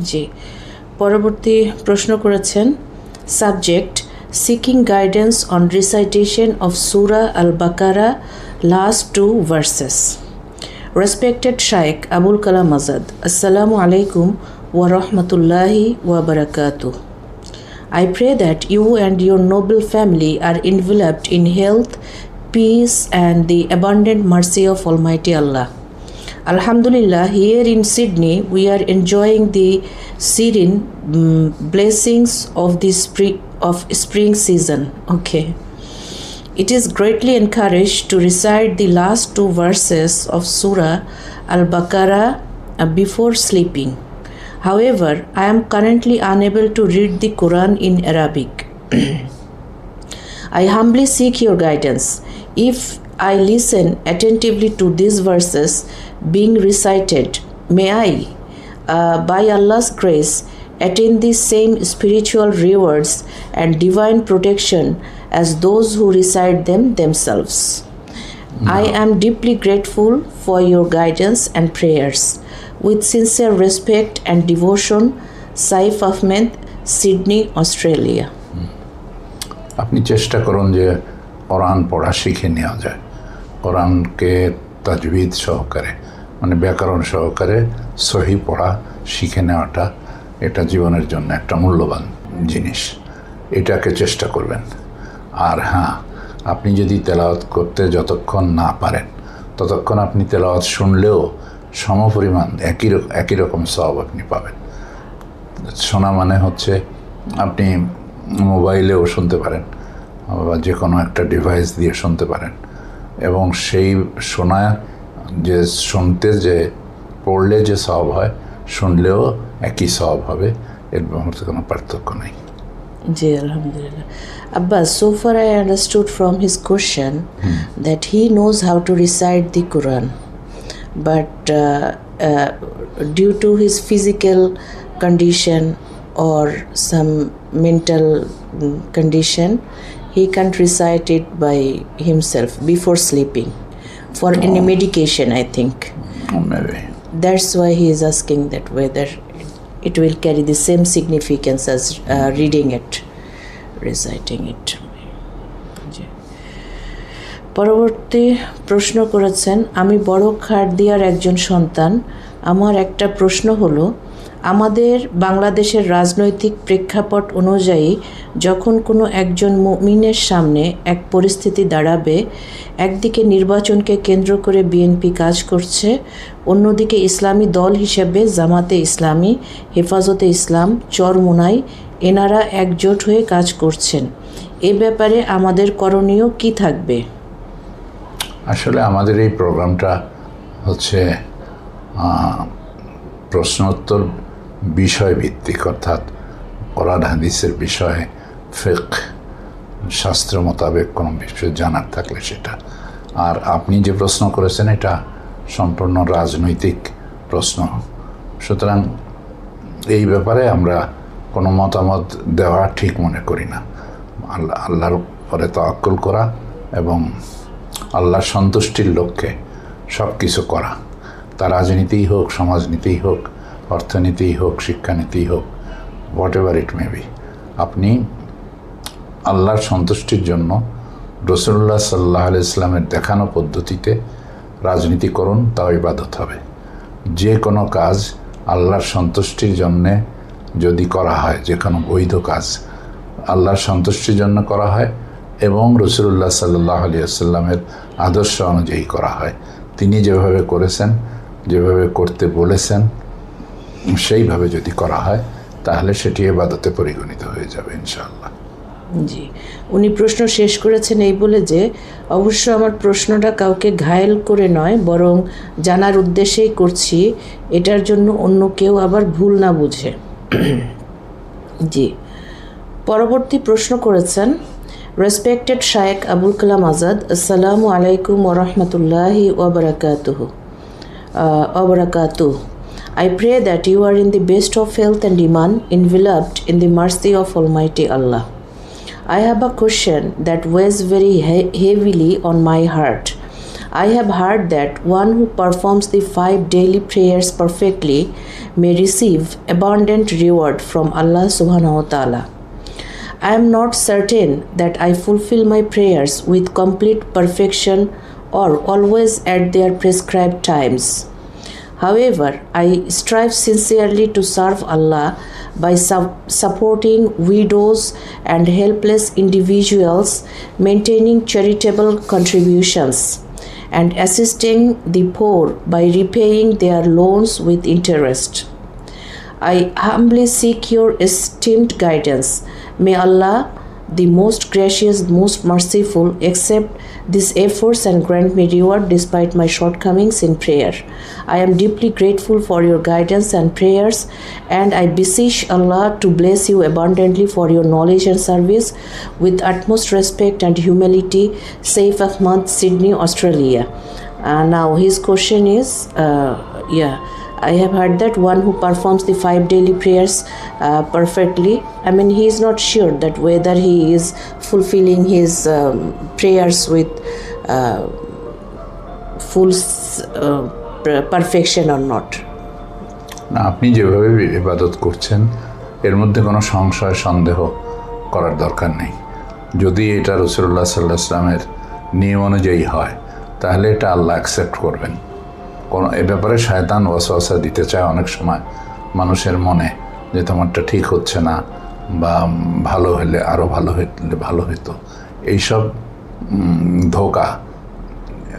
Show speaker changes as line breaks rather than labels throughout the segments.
জি। পরবর্তী প্রশ্ন করেছেন subject seeking guidance on recitation of Surah Al Baqarah last two verses respected Sheikh Abul Kalam Azad আসসালামু আলাইকুম ওয়া রহমতুল্লাহি ওয়া বারাকাতু I pray that you and your noble family are enveloped in health, peace, and the abundant mercy of Almighty Allah. Alhamdulillah, here in Sydney, we are enjoying the serene mm, blessings of the spring of spring season. Okay. It is greatly encouraged to recite the last two verses of Surah Al Baqarah uh, before sleeping. However, I am currently unable to read the Quran in Arabic. I humbly seek your guidance. If I listen attentively to these verses being recited, may I, uh, by Allah's grace, attain the same spiritual rewards and divine protection as those who recite them themselves. No. I am deeply grateful for your guidance and prayers. With sincere respect and devotion, Saif Ahmed, Sydney, Australia.
আপনি চেষ্টা করুন যে কোরআন পড়া শিখে নেওয়া যায় কোরআনকে তাজবিদ সহকারে মানে ব্যাকরণ সহকারে সহি পড়া, শিখে নেওয়াটা এটা জীবনের জন্য একটা মূল্যবান জিনিস। এটাকে চেষ্টা করবেন। আর হ্যাঁ আপনি যদি তেলাওয়াত করতে যতক্ষণ না পারেন, ততক্ষণ আপনি তেলাওয়াত শুনলেও সমপরিমাণ একই রকম একই রকম সব আপনি পাবেন। শোনা মানে হচ্ছে আপনি মোবাইলেও শুনতে পারেন, বা যে কোনো একটা ডিভাইস দিয়ে শুনতে পারেন। এবং সেই শোনা যে শুনতে যে পড়লে যে সব হয় শুনলেও একই সব হবে এর মধ্যে কোনো পার্থক্য নেই।
জি আলহামদুলিল্লাহ। Abbas so far I understood from his question that he knows how to recite the Quran but due to his physical condition or some mental condition he can't recite it by himself before sleeping for oh. any medication, I think.
Oh, Maybe.
That's why he is asking that whether it will carry the same significance as uh, reading it, reciting it. পরবর্তী প্রশ্ন করেছেন আমি বড় খারদিয়ার একজন সন্তান আমার একটা প্রশ্ন হলো আমাদের বাংলাদেশের রাজনৈতিক প্রেক্ষাপট অনুযায়ী, যখন কোনো একজন মুমিনের সামনে এক পরিস্থিতি দাঁড়াবে, একদিকে নির্বাচনকে কেন্দ্র করে বিএনপি কাজ করছে, অন্যদিকে ইসলামী দল হিসেবে জামাতে ইসলামী, হেফাজতে ইসলাম, চরমোনাই, এনারা একজোট হয়ে কাজ করছেন। এ ব্যাপারে আমাদের করণীয় কি থাকবে?
আসলে আমাদের এই প্রোগ্রামটা হচ্ছে প্রশ্নোত্তর বিষয় ভিত্তিক অর্থাৎ কোরআন, হাদিসের বিষয়ে ফেক শাস্ত্র মোতাবেক কোনো বিষয় জানার থাকলে সেটা। আর আপনি যে প্রশ্ন করেছেন, এটা সম্পূর্ণ রাজনৈতিক প্রশ্ন। সুতরাং এই ব্যাপারে আমরা কোনো মতামত দেওয়া ঠিক মনে করি না। আল্লাহ আল্লাহর পরে তাওয়াক্কুল করা এবং আল্লাহর সন্তুষ্টির লক্ষ্যে সব কিছু করা। তা রাজনীতিই হোক, সমাজনীতিই হোক অর্থনীতিই হোক শিক্ষানীতিই হোক whatever it may be আপনি আল্লাহর সন্তুষ্টির জন্য রসুল্লাহ সাল্লাহ আলি ইসলামের দেখানো পদ্ধতিতে রাজনীতি করুন, তাও ইবাদত হবে। যে কোনো কাজ আল্লাহর সন্তুষ্টির জন্যে যদি করা হয়, যে কোনো বৈধ কাজ আল্লাহর সন্তুষ্টির জন্য করা হয় এবং রসুল্লাহ সাল্লাহ আলী আসাল্লামের আদর্শ অনুযায়ী করা হয়। তিনি যেভাবে করেছেন, যেভাবে করতে বলেছেন সেইভাবে যদি করা হয়, তাহলে সেটি এবাদতে পরিগণিত হয়ে যাবে, ইনশাআল্লাহ।
জি। উনি প্রশ্ন শেষ করেছেন এই বলে যে, অবশ্য আমার প্রশ্নটা কাউকে ঘায়েল করে নয়, বরং জানার উদ্দেশ্যেই করছি, এটার জন্য অন্য কেউ আবার ভুল না বুঝে। জি। পরবর্তী প্রশ্ন করেছেন রেসপেক্টেড শায়েক আবুল কালাম আজাদ আসসালামু আলাইকুম ওরহমতুল্লাহি ওবরাকাতুহ ওবরাকাতুহ I pray that you are in the best of health and iman, enveloped in the mercy of Almighty Allah. I have a question that weighs very he- heavily on my heart. I have heard that one who performs the five daily prayers perfectly may receive abundant reward from Allah subhanahu wa ta'ala. I am not certain that I fulfill my prayers with complete perfection or always at their prescribed times. However, I strive sincerely to serve Allah by su- supporting widows and helpless individuals, maintaining charitable contributions, and assisting the poor by repaying their loans with interest. I humbly seek your esteemed guidance. May Allah, the most gracious, most merciful, accept these efforts and grant me reward despite my shortcomings in prayer. I am deeply grateful for your guidance and prayers, and I beseech Allah to bless you abundantly for your knowledge and service. With utmost respect and humility, Saif Ahmad, Sydney, Australia. Uh, now, his question is uh, yeah. I have heard that one who performs the five daily prayers uh, perfectly. I mean, he is not sure that whether he is fulfilling his um, prayers with uh, full uh, perfection or not.
না আপনি যেভাবে ইবাদত করছেন এর মধ্যে কোনো সংশয় সন্দেহ করার দরকার নেই যদি এটা রসুল্লাহ সাল্লাহ ইসলামের নিয়ম অনুযায়ী হয় তাহলে এটা আল্লাহ অ্যাকসেপ্ট করবেন কোনো, এ ব্যাপারে শায়তান ওয়াসওয়াসা দিতে চায় অনেক সময় মানুষের মনে যে তোমারটা ঠিক হচ্ছে না বা ভালো হলে আরও ভালো হলে ভালো হতো। এইসব ধোকা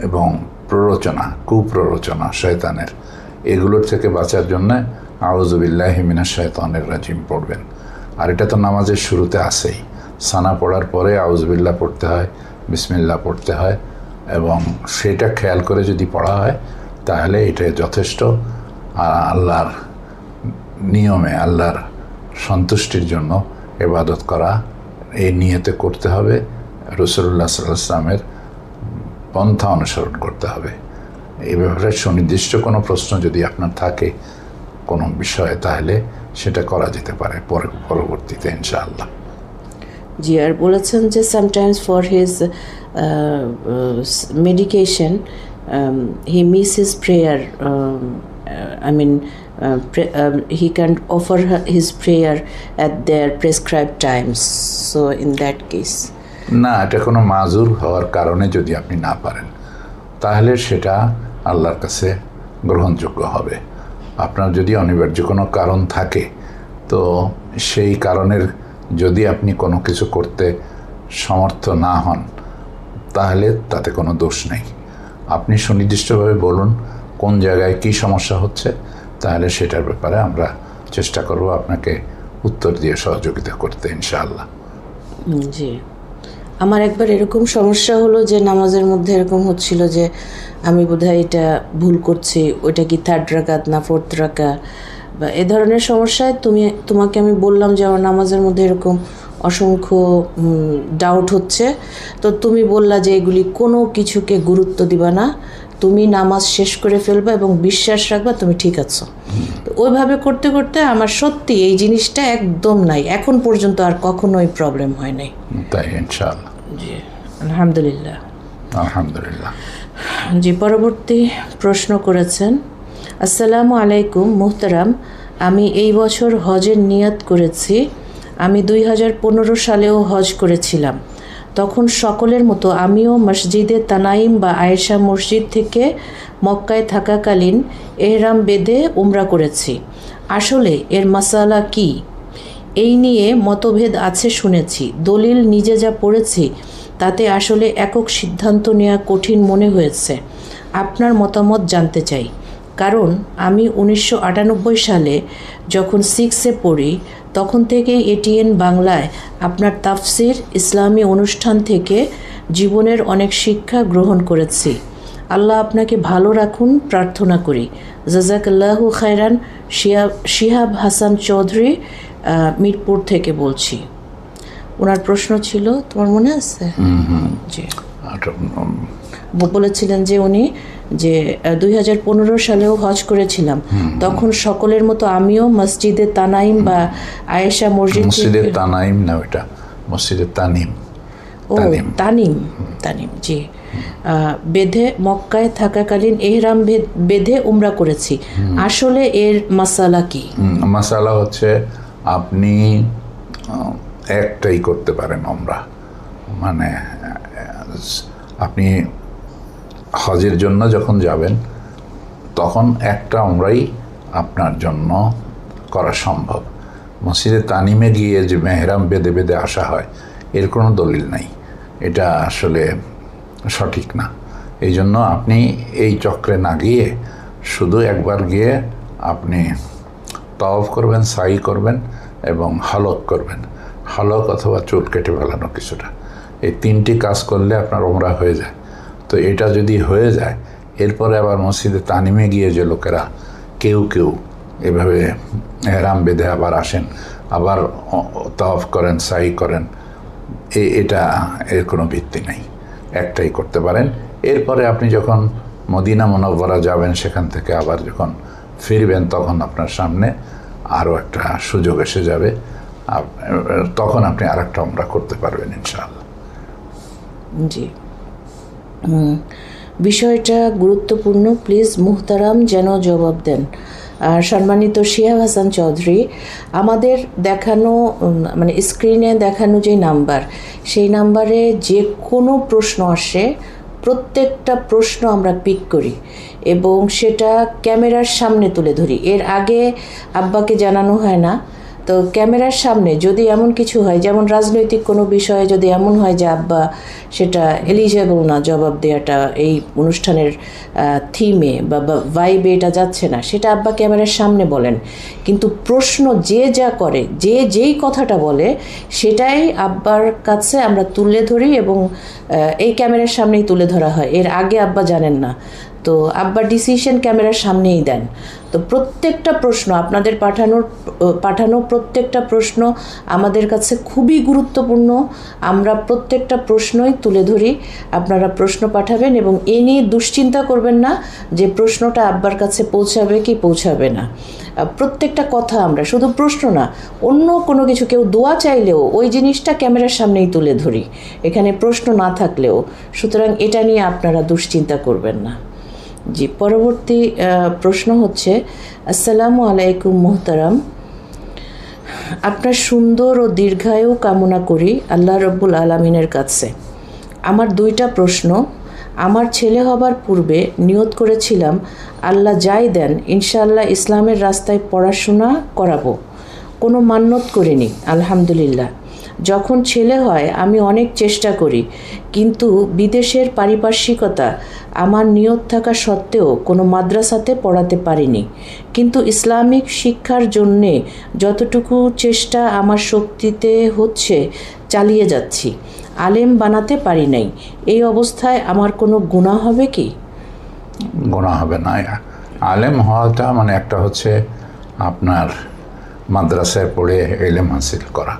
এবং প্ররোচনা, কুপ্ররোচনা শয়তানের, এগুলোর থেকে বাঁচার জন্য আউজুবিল্লাহ হিমিনা শয়তানের রাজিম পড়বেন। আর এটা তো নামাজের শুরুতে আসেই সানা পড়ার পরে আউজবিল্লা পড়তে হয় বিসমিল্লা পড়তে হয় এবং সেটা খেয়াল করে যদি পড়া হয় তাহলে এটা যথেষ্ট। আর আল্লাহর নিয়মে, আল্লাহর সন্তুষ্টির জন্য এবাদত করা, এই নিয়তে করতে হবে। রসুল্লাহ সাল্লাহ ইসলামের পন্থা অনুসরণ করতে হবে। এই ব্যাপারে সুনির্দিষ্ট কোনো প্রশ্ন যদি আপনার থাকে কোনো বিষয়ে, তাহলে সেটা করা যেতে পরে পরবর্তীতে, ইনশাআল্লাহ।
জি, আর বলেছেন যে sometimes for his medication he miss his prayer I mean he can offer his prayer at their prescribe times so in that case
না, এটা কোনো মাজুর হওয়ার কারণে যদি আপনি না পারেন, তাহলে সেটা আল্লাহর কাছে গ্রহণযোগ্য হবে। আপনার যদি অনিবার্য কোনো কারণ থাকে, তো সেই কারণের যদি আপনি কোনো কিছু করতে সমর্থ না হন, তাহলে তাতে কোনো দোষ নেই। আপনি সুনির্দিষ্টভাবে বলুন কোন জায়গায় কী সমস্যা হচ্ছে, তাহলে সেটার ব্যাপারে আমরা চেষ্টা করব আপনাকে উত্তর দিয়ে সহযোগিতা করতে, ইনশাআল্লাহ।
জি। আমার একবার এরকম সমস্যা হলো যে নামাজের মধ্যে এরকম হচ্ছিল যে আমি বোধহয় এটা ভুল করছি, ওইটা কি থার্ড রাকাত না ফোর্থ রাকা বা এ ধরনের সমস্যায় তুমি, তোমাকে আমি বললাম যে আমার নামাজের মধ্যে এরকম অসংখ্য ডাউট হচ্ছে। তো তুমি বললা যে এগুলি কোনো কিছুকে গুরুত্ব দিবা না। তুমি নামাজ শেষ করে ফেলবা এবং বিশ্বাস রাখবা তুমি ঠিক আছো। তো ওইভাবে করতে করতে আমার সত্যি এই জিনিসটা একদম নাই। এখন পর্যন্ত আর কখনোই প্রবলেম হয় নাই।
তাই ইনশাআল্লাহ।
জি আলহামদুলিল্লাহ।
আলহামদুলিল্লাহ।
জি পরবর্তী প্রশ্ন করেছেন আসসালামু আলাইকুম মুহতারাম। আমি এই বছর হজের নিয়াত করেছি। আমি দুই হাজার পনেরো সালেও হজ করেছিলাম। তখন সকলের মতো আমিও মসজিদে তানাইম বা আয়েশা মসজিদ থেকে মক্কায় থাকাকালীন এহরাম বেদে উমরা করেছি। আসলে এর মাসালা কি? এই নিয়ে মতভেদ আছে শুনেছি। দলিল নিজে যা পড়েছি, তাতে আসলে একক সিদ্ধান্ত নেওয়া কঠিন মনে হয়েছে। আপনার মতামত জানতে চাই। কারণ আমি উনিশশো আটানব্বই সালে যখন সিক্সে পড়ি তখন থেকেই এটিএন বাংলায় আপনার তাফসির ইসলামী অনুষ্ঠান থেকে জীবনের অনেক শিক্ষা গ্রহণ করেছি। আল্লাহ আপনাকে ভালো রাখুন প্রার্থনা করি। জাজাকাল্লাহু খায়রান শিহাব শিহাব হাসান চৌধুরী মিরপুর থেকে বলছি। ওনার প্রশ্ন ছিল তোমার মনে আছে? জি। ব- বলেছিলেন যে উনি যে দুই হাজার পনেরো সালেও হজ করেছিলাম। তখন সকলের মতো আমিও মসজিদে তানাইম বা আয়েশা মসজিদ
মসজিদের তানাইম না ওইটা মসজিদের তানিম।
ও
তানিম।
তানিম জি। বেঁধে মক্কায় থাকাকালীন এহরাম বেঁধে উমরা করেছি। আসলে এর মাসালা কি?
মাসালা হচ্ছে আপনি একটাই করতে পারেন আমরা মানে আপনি হজের জন্য যখন যাবেন, তখন একটা আমরাই আপনার জন্য করা সম্ভব। মসজিদে তানিমে গিয়ে যে মেহরাম বেঁধে বেঁধে আসা হয়, এর কোনো দলিল নাই। এটা আসলে সঠিক না। এই জন্য আপনি এই চক্রে না গিয়ে শুধু একবার গিয়ে আপনি তওয়াফ করবেন, সাই করবেন এবং হালক করবেন। হালক অথবা চুল কেটে ফেলানো কিছুটা। এই তিনটি কাজ করলে আপনার ওমরা হয়ে যায়। তো এটা যদি হয়ে যায়, এরপরে আবার মসজিদে তানিমে গিয়ে যে লোকেরা কেউ কেউ এভাবে হেরাম বেঁধে আবার আসেন, আবার তওয়াফ করেন সাই করেন, এ- এটা এর কোনো ভিত্তি নেই। একটাই করতে পারেন। এরপরে আপনি যখন মদিনা মনোবরা যাবেন, সেখান থেকে আবার যখন ফিরবেন, তখন আপনার সামনে আরও একটা সুযোগ এসে যাবে। তখন আপনি আর একটা আমরা করতে পারবেন, ইনশাআল্লাহ।
জি। বিষয়টা গুরুত্বপূর্ণ। প্লিজ মুহতারাম যেন জবাব দেন। আর সম্মানিত শিহাব হাসান চৌধুরী, আমাদের দেখানো মানে স্ক্রিনে দেখানো যে নাম্বার সেই নাম্বারে যে কোনো প্রশ্ন আসে, প্রত্যেকটা প্রশ্ন আমরা পিক করি এবং সেটা ক্যামেরার সামনে তুলে ধরি। এর আগে আব্বাকে জানানো হয় না। তো ক্যামেরার সামনে যদি এমন কিছু হয়, যেমন রাজনৈতিক কোনো বিষয়ে যদি এমন হয় যে, আব্বা, সেটা এলিজেবল না, জবাব দেওয়াটা এই অনুষ্ঠানের থিমে বা ভাইবে এটা যাচ্ছে না, সেটা আব্বা ক্যামেরার সামনে বলেন। কিন্তু প্রশ্ন যে যা করে, যে যেই কথাটা বলে, সেটাই আব্বার কাছে আমরা তুলে ধরি এবং এই ক্যামেরার সামনেই তুলে ধরা হয়। এর আগে আব্বা জানেন না। তো আব্বা ডিসিশন ক্যামেরার সামনেই দেন। তো প্রত্যেকটা প্রশ্ন আপনাদের পাঠানোর পাঠানো প্রত্যেকটা প্রশ্ন আমাদের কাছে খুবই গুরুত্বপূর্ণ। আমরা প্রত্যেকটা প্রশ্নই তুলে ধরি, আপনারা প্রশ্ন পাঠাবেন এবং এ নিয়ে দুশ্চিন্তা করবেন না যে প্রশ্নটা আব্বার কাছে পৌঁছাবে কি পৌঁছাবে না। প্রত্যেকটা কথা আমরা, শুধু প্রশ্ন না, অন্য কোনো কিছু, কেউ দোয়া চাইলেও ওই জিনিসটা ক্যামেরার সামনেই তুলে ধরি। এখানে প্রশ্ন না থাকলেও, সুতরাং এটা নিয়ে আপনারা দুশ্চিন্তা করবেন না। জি, পরবর্তী প্রশ্ন হচ্ছে, আসসালামু আলাইকুম মোহতারাম। আপনার সুন্দর ও দীর্ঘায়ু কামনা করি আল্লাহ রব্বুল আলমিনের কাছে। আমার দুইটা প্রশ্ন, আমার ছেলে হবার পূর্বে নিয়ত করেছিলাম, আল্লাহ যাই দেন, ইনশাআল্লাহ ইসলামের রাস্তায় পড়াশোনা করাবো। কোনো মান্যত করিনি, আলহামদুলিল্লাহ। যখন ছেলে হয়, আমি অনেক চেষ্টা করি, কিন্তু বিদেশের পারিপার্শ্বিকতা আমার নিয়ত থাকা সত্ত্বেও কোনো মাদ্রাসাতে পড়াতে পারিনি। কিন্তু ইসলামিক শিক্ষার জন্যে যতটুকু চেষ্টা আমার শক্তিতে হচ্ছে, চালিয়ে যাচ্ছি। আলেম বানাতে পারি নাই। এই অবস্থায় আমার কোনো গুণা হবে কি?
গোনা হবে না আলেম হওয়াটা মানে একটা হচ্ছে আপনার মাদ্রাসায় পড়ে এলেম হাসিল করা।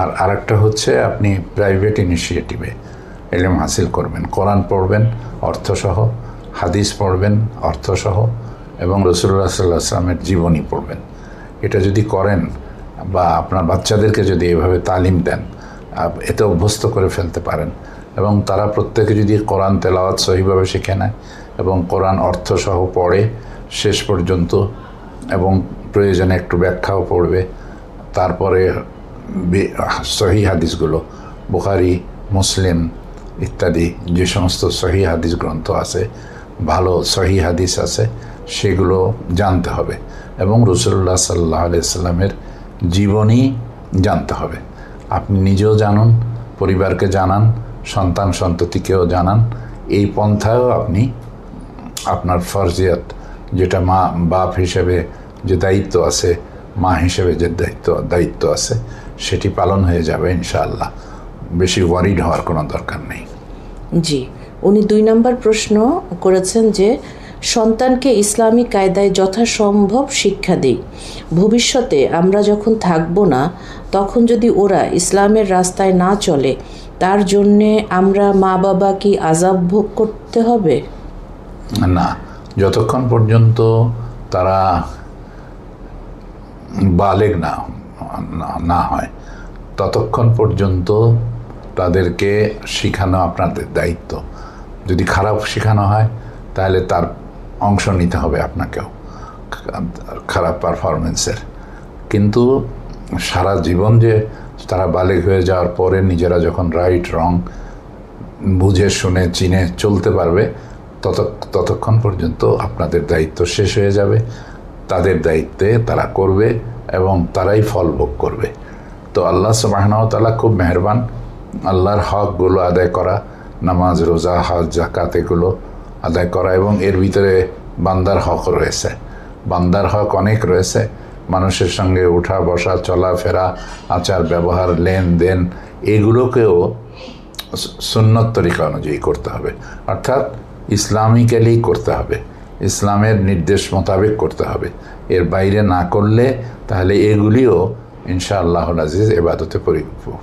আর আরেকটা হচ্ছে আপনি প্রাইভেট ইনিশিয়েটিভে এলেম হাসিল করবেন। কোরআন পড়বেন, অর্থসহ, হাদিস পড়বেন, অর্থসহ এবং রসুল্লাহ সাল্লাহ আসলামের জীবনী পড়বেন। এটা যদি করেন বা আপনার বাচ্চাদেরকে যদি এভাবে তালিম দেন এতে অভ্যস্ত করে ফেলতে পারেন এবং তারা প্রত্যেকে যদি কোরআন তেলাওয়াত সহিভাবে শিখে নেয় এবং কোরআন অর্থসহ পড়ে শেষ পর্যন্ত এবং প্রয়োজনে একটু ব্যাখ্যাও পড়বে, তারপরে সহি হাদিসগুলো, বুখারি, মুসলিম ইত্যাদি যে সমস্ত সহি হাদিস গ্রন্থ আছে, ভালো সহি হাদিস আছে, সেগুলো জানতে হবে এবং রসুল্লাহ সাল্লাহ আলিয়াল্লামের জীবনী জানতে হবে। আপনি নিজেও জানুন, পরিবারকে জানান, সন্তান সন্ততিকেও জানান, এই পন্থায়ও আপনি আপনার ফরজিয়াত, যেটা মা, বাপ হিসেবে যে দায়িত্ব আছে, মা হিসেবে যে দায়িত্ব দায়িত্ব আছে সেটি পালন হয়ে যাবে ইনশাআল্লাহ। বেশি ওয়ারিড হওয়ার কোনো দরকার নেই।
জি উনি দুই নম্বর প্রশ্ন করেছেন যে সন্তানকে ইসলামী কায়দায় যথাসম্ভব শিক্ষা দিই। ভবিষ্যতে আমরা যখন থাকব না তখন যদি ওরা ইসলামের রাস্তায় না চলে তার জন্যে আমরা মা বাবা কি আজাব ভোগ করতে হবে?
না যতক্ষণ পর্যন্ত তারা বালেগ না না- হয়। ততক্ষণ পর্যন্ত তাদেরকে শেখানো আপনাদের দায়িত্ব। যদি খারাপ শেখানো হয়, তাহলে তার অংশ নিতে হবে আপনাকেও, খারাপ পারফরমেন্সের কিন্তু সারা জীবন যে তারা বালেগ হয়ে যাওয়ার পরে নিজেরা যখন রাইট রং বুঝে, শুনে, চিনে চলতে পারবে, তত, ততক্ষণ পর্যন্ত আপনাদের দায়িত্ব শেষ হয়ে যাবে। তাদের দায়িত্বে তারা করবে। এবং তারাই ফল ভোগ করবে। তো আল্লাহ সুবাহনতালা খুব মেহরবান। আল্লাহর হকগুলো আদায় করা, নামাজ, রোজা, হজ জাকাত এগুলো আদায় করা এবং এর ভিতরে বান্দার হক রয়েছে। বান্দার হক অনেক রয়েছে। মানুষের সঙ্গে উঠা, বসা চলাফেরা আচার, ব্যবহার, লেনদেন এগুলোকেও সুন্নত তরিকা অনুযায়ী করতে হবে। অর্থাৎ ইসলামিক্যালি করতে হবে। ইসলামের নির্দেশ মোতাবেক করতে হবে। এর বাইরে না করলে তাহলে এগুলিও ইনশা আল্লাহ আজিজ এবাদতে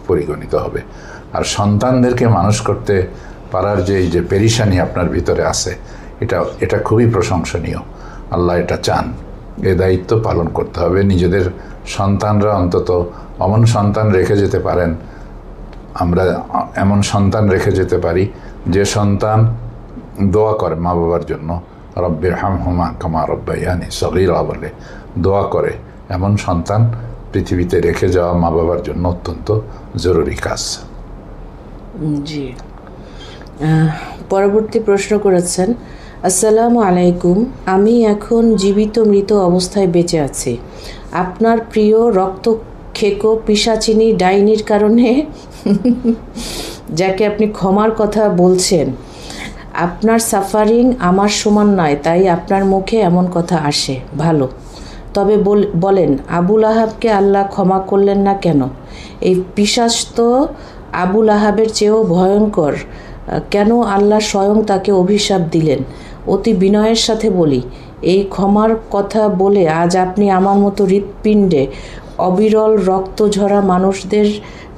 পরিগণিত হবে। আর সন্তানদেরকে মানুষ করতে পারার যে এই যে পেরিসানি আপনার ভিতরে আছে, এটা এটা খুবই প্রশংসনীয়। আল্লাহ এটা চান। এ দায়িত্ব পালন করতে হবে। নিজেদের সন্তানরা অন্তত অমন সন্তান রেখে যেতে পারেন। আমরা এমন সন্তান রেখে যেতে পারি যে সন্তান দোয়া করে মা বাবার জন্য। রব্বির হাম হুমা কামা রব্বাইয়ানি সগিরা, বলে দোয়া করে এমন সন্তান পৃথিবীতে রেখে যাওয়া মা বাবার জন্য অত্যন্ত জরুরি কাজ।
জি। পরবর্তী প্রশ্ন করেছেন, আসসালামু আলাইকুম, আমি এখন জীবিত মৃত অবস্থায় বেঁচে আছি। আপনার প্রিয় রক্ত খেকো পিসাচিনি ডাইনির কারণে? যাকে আপনি ক্ষমার কথা বলছেন। আপনার সাফারিং আমার সমান নয়, তাই আপনার মুখে এমন কথা আসে। ভালো। তবে বলেন, আবুল আহাবকে আল্লাহ ক্ষমা করলেন না কেন? এই পিসাস তো আবুল আহাবের চেয়েও ভয়ঙ্কর। কেন আল্লাহ স্বয়ং তাকে অভিশাপ দিলেন? অতি বিনয়ের সাথে বলি, এই ক্ষমার কথা বলে আজ আপনি আমার মতো হৃৎপিণ্ডে অবিরল রক্ত ঝরা মানুষদের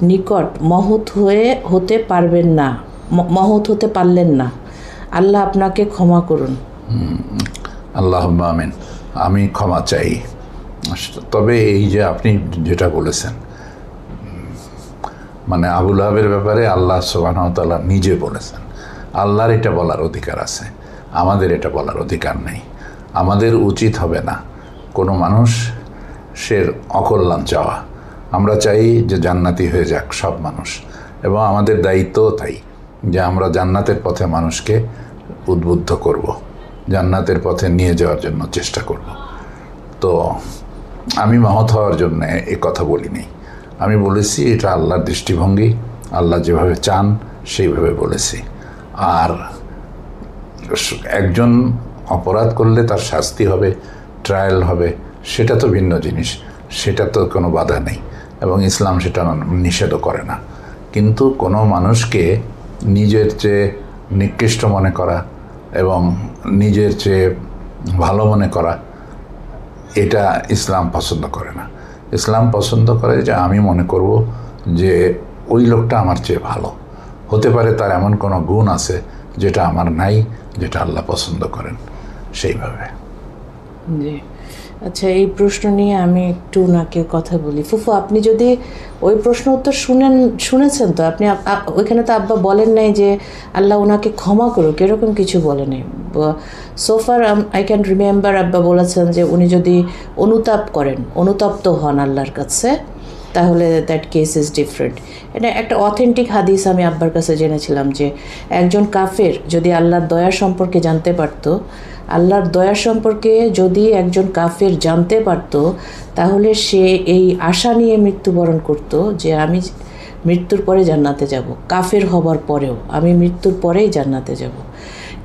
নিকট মহৎ হয়ে হতে পারবেন না মহৎ হতে পারলেন না। আল্লাহ আপনাকে ক্ষমা করুন।
আল্লাহ আমিন। আমি ক্ষমা চাই। তবে এই যে আপনি যেটা বলেছেন মানে আবুল আহাবের ব্যাপারে আল্লাহ সোবাহতাল্লাহ নিজে বলেছেন, আল্লাহর এটা বলার অধিকার আছে, আমাদের এটা বলার অধিকার নেই। আমাদের উচিত হবে না কোনো মানুষ সে অকল্যাণ চাওয়া। আমরা চাই যে জান্নাতি হয়ে যাক সব মানুষ, এবং আমাদের দায়িত্বও তাই। যে আমরা জান্নাতের পথে মানুষকে উদ্বুদ্ধ করব। জান্নাতের পথে নিয়ে যাওয়ার জন্য চেষ্টা করব। তো আমি মহৎ হওয়ার জন্য এ কথা বলিনি আমি বলেছি এটা আল্লাহর দৃষ্টিভঙ্গি, আল্লাহ যেভাবে চান সেইভাবে বলেছি আর একজন অপরাধ করলে তার শাস্তি হবে ট্রায়াল হবে, সেটা তো ভিন্ন জিনিস, সেটা তো কোনো বাধা নেই এবং ইসলাম সেটা নিষেধও করে না কিন্তু কোনো মানুষকে নিজের চেয়ে নিকৃষ্ট মনে করা এবং নিজের চেয়ে ভালো মনে করা, এটা ইসলাম পছন্দ করে না। ইসলাম পছন্দ করে যে আমি মনে করব যে ওই লোকটা আমার চেয়ে ভালো। হতে পারে তার এমন কোনো গুণ আছে যেটা আমার নাই, যেটা আল্লাহ পছন্দ করেন সেইভাবে।
জি। আচ্ছা এই প্রশ্ন নিয়ে আমি একটু ওনাকে কথা বলি। ফুফু, আপনি যদি ওই প্রশ্ন উত্তর শুনেন, শুনেছেন তো? আপনি ওইখানে তো আব্বা বলেন নাই যে আল্লাহ ওনাকে ক্ষমা করুক, এরকম কিছু বলেনি সোফার আই ক্যান রিমেম্বার আব্বা বলেছেন যে উনি যদি অনুতাপ করেন, অনুতপ্ত হন আল্লাহর কাছে, তাহলে দ্যাট কেস ইজ ডিফারেন্ট এটা একটা অথেন্টিক হাদিস আমি আব্বার কাছে জেনেছিলাম যে একজন কাফের যদি আল্লাহর দয়া সম্পর্কে জানতে পারতো আল্লাহর দয়া সম্পর্কে যদি একজন কাফের জানতে পারত, তাহলে সে এই আশা নিয়ে মৃত্যুবরণ করত যে আমি মৃত্যুর পরে জান্নাতে যাব, কাফের হবার পরেও আমি মৃত্যুর পরেই জান্নাতে যাব।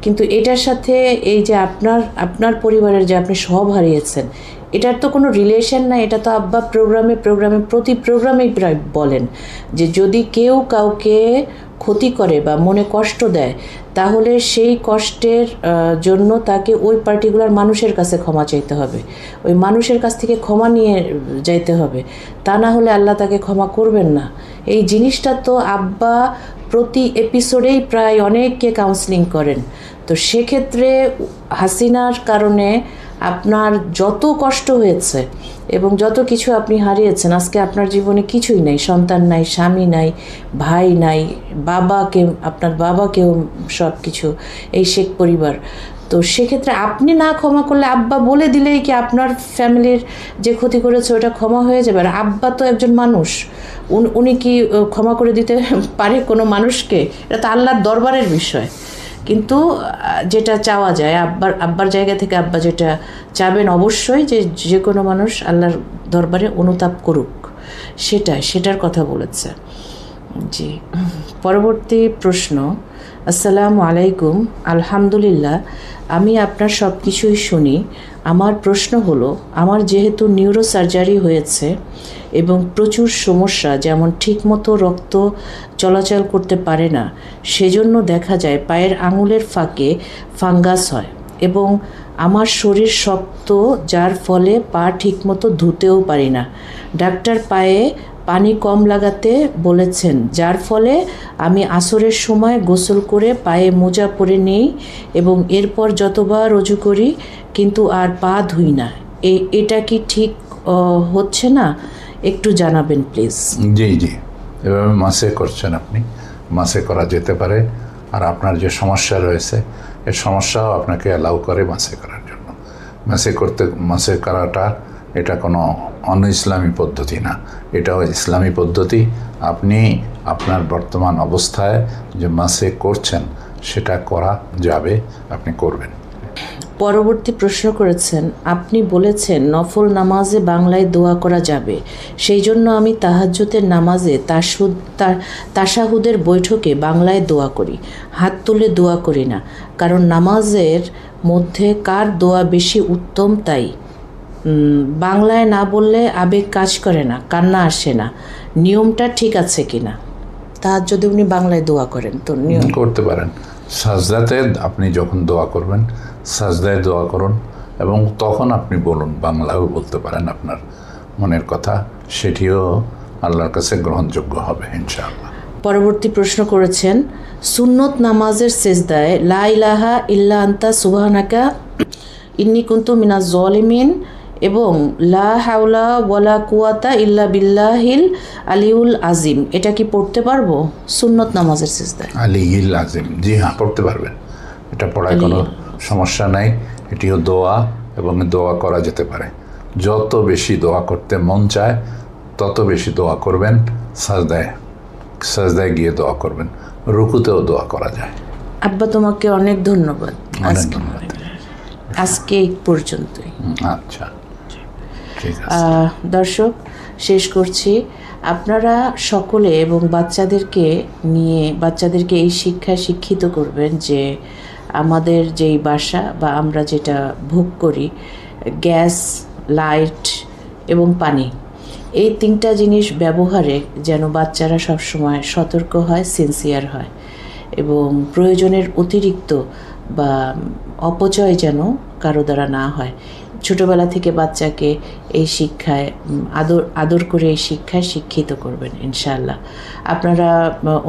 কিন্তু এটার সাথে এই যে আপনার আপনার পরিবারের যে আপনি সব হারিয়েছেন, এটার তো কোনো রিলেশন না এটা তো আব্বা প্রোগ্রামে প্রোগ্রামে প্রতি প্রোগ্রামেই প্রায় বলেন যে যদি কেউ কাউকে ক্ষতি করে বা মনে কষ্ট দেয়, তাহলে সেই কষ্টের জন্য তাকে ওই পার্টিকুলার মানুষের কাছে ক্ষমা চাইতে হবে। ওই মানুষের কাছ থেকে ক্ষমা নিয়ে যাইতে হবে। তা না হলে আল্লাহ তাকে ক্ষমা করবেন না। এই জিনিসটা তো আব্বা প্রতি এপিসোডেই প্রায় অনেককে কাউন্সিলিং করেন। তো সেক্ষেত্রে হাসিনার কারণে আপনার যত কষ্ট হয়েছে এবং যত কিছু আপনি হারিয়েছেন, আজকে আপনার জীবনে কিছুই নাই। সন্তান নাই, স্বামী নাই, ভাই নাই, বাবাকে, আপনার বাবাকেও সব কিছু এই শেখ পরিবার। তো সেক্ষেত্রে আপনি না ক্ষমা করলে আব্বা বলে দিলেই কি আপনার ফ্যামিলির যে ক্ষতি করেছে ওটা ক্ষমা হয়ে যাবে? আর আব্বা তো একজন মানুষ। উন- কি ক্ষমা করে দিতে পারে কোনো মানুষকে? এটা তো আল্লাহর দরবারের বিষয়। কিন্তু যেটা চাওয়া যায়, আব্বার আব্বার জায়গা থেকে আব্বা যেটা চাবেন অবশ্যই যে যে কোনো মানুষ আল্লাহর দরবারে অনুতাপ করুক। সেটাই, সেটার কথা বলেছে। জি। পরবর্তী প্রশ্ন, আসসালামু আলাইকুম, আলহামদুলিল্লাহ, আমি আপনার সব কিছুই শুনি। আমার প্রশ্ন হলো, আমার যেহেতু নিউরো সার্জারি হয়েছে এবং প্রচুর সমস্যা, যেমন ঠিকমতো রক্ত চলাচল করতে পারে না। সেজন্য দেখা যায় পায়ের আঙুলের ফাঁকে ফাঙ্গাস হয় এবং আমার শরীর শক্ত, যার ফলে পা ঠিকমতো ধুতেও পারি না। ডাক্তার পায়ে পানি কম লাগাতে বলেছেন, যার ফলে আমি আসরের সময় গোসল করে পায়ে মোজা পরে নেই এবং এরপর যতবার রজু করি, কিন্তু আর পা ধুই না। এটা কি ঠিক হচ্ছে না? একটু জানাবেন, প্লিজ।
জি জি। এভাবে মাসে করছেন আপনি। মাসে করা যেতে পারে। আর আপনার যে সমস্যা রয়েছে এর সমস্যাও আপনাকে অ্যালাউ করে মাসে করার জন্য। মাসে করতে, মাসে করাটা এটা কোনো অন ইসলামী পদ্ধতি না। এটাও ইসলামী পদ্ধতি। আপনি আপনার বর্তমান অবস্থায় যে মাসে করছেন, সেটা করা যাবে, আপনি করবেন।
পরবর্তী প্রশ্ন করেছেন, আপনি বলেছেন নফল নামাজে বাংলায় দোয়া করা যাবে। সেই জন্য আমি তাহাজ্জুদের নামাজে তাসুদ তা- তাশাহুদের বৈঠকে বাংলায় দোয়া করি। হাত তুলে দোয়া করি না। কারণ নামাজের মধ্যে কার দোয়া বেশি উত্তম তাই। বাংলায় না বললে আবেগ কাজ করে না, কান্না আসে না। নিয়মটা ঠিক আছে কিনা তার যদি উনি বাংলায় দোয়া করেন। তো নিয়ম
করতে পারেন। সাজদাতে আপনি যখন দোয়া করবেন সাজদায় দোয়া করুন এবং তখন আপনি বলুন বাংলাও বলতে পারেন আপনার মনের কথা সেটিও আল্লাহর কাছে গ্রহণযোগ্য হবে ইনশাআল্লাহ।
পরবর্তী প্রশ্ন করেছেন সুন্নত নামাজের সেজদায় লা ইলাহা ইল্লা আন্তা সুবহানাকা ইন্নি কুন্তু মিনা জলিমিন এবং লা হাওলা ওয়ালা কুয়াতা ইল্লা বিল্লাহিল আলিউল আজিম এটা কি পড়তে পারব? সুন্নত নামাজের সেজদায়।
আলী ইল আজিম জি হ্যাঁ পড়তে পারবেন। এটা পড়ায় কোনো সমস্যা নাই এটিও দোয়া এবং দোয়া করা যেতে পারে। যত বেশি দোয়া করতে মন চায় তত বেশি দোয়া করবেন সাজদায় সাজদায় গিয়ে দোয়া করবেন। রুকুতেও দোয়া করা যায়।
আব্বা তোমাকে অনেক ধন্যবাদ।
অনেক
আজকে
ধন্যবাদ।
আজকে এই পর্যন্তই।
আচ্ছা।
দর্শক শেষ করছি। আপনারা সকলে এবং বাচ্চাদেরকে নিয়ে বাচ্চাদেরকে এই শিক্ষায় শিক্ষিত করবেন যে আমাদের যেই বাসা বা আমরা যেটা ভোগ করি, গ্যাস, লাইট এবং পানি, এই তিনটা জিনিস ব্যবহারে যেন বাচ্চারা সব সময় সতর্ক হয় সিনসিয়ার হয় এবং প্রয়োজনের অতিরিক্ত বা অপচয় যেন কারও দ্বারা না হয়। ছোটবেলা থেকে বাচ্চাকে এই শিক্ষায় আদর আদর করে এই শিক্ষায় শিক্ষিত করবেন, ইনশাআল্লাহ। আপনারা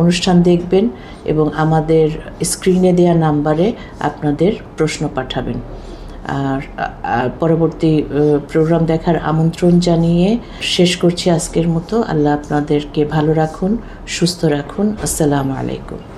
অনুষ্ঠান দেখবেন এবং আমাদের স্ক্রিনে দেওয়া নাম্বারে আপনাদের প্রশ্ন পাঠাবেন। আর পরবর্তী প্রোগ্রাম দেখার আমন্ত্রণ জানিয়ে শেষ করছি আজকের মতো। আল্লাহ আপনাদেরকে ভালো রাখুন, সুস্থ রাখুন। আসসালামু আলাইকুম।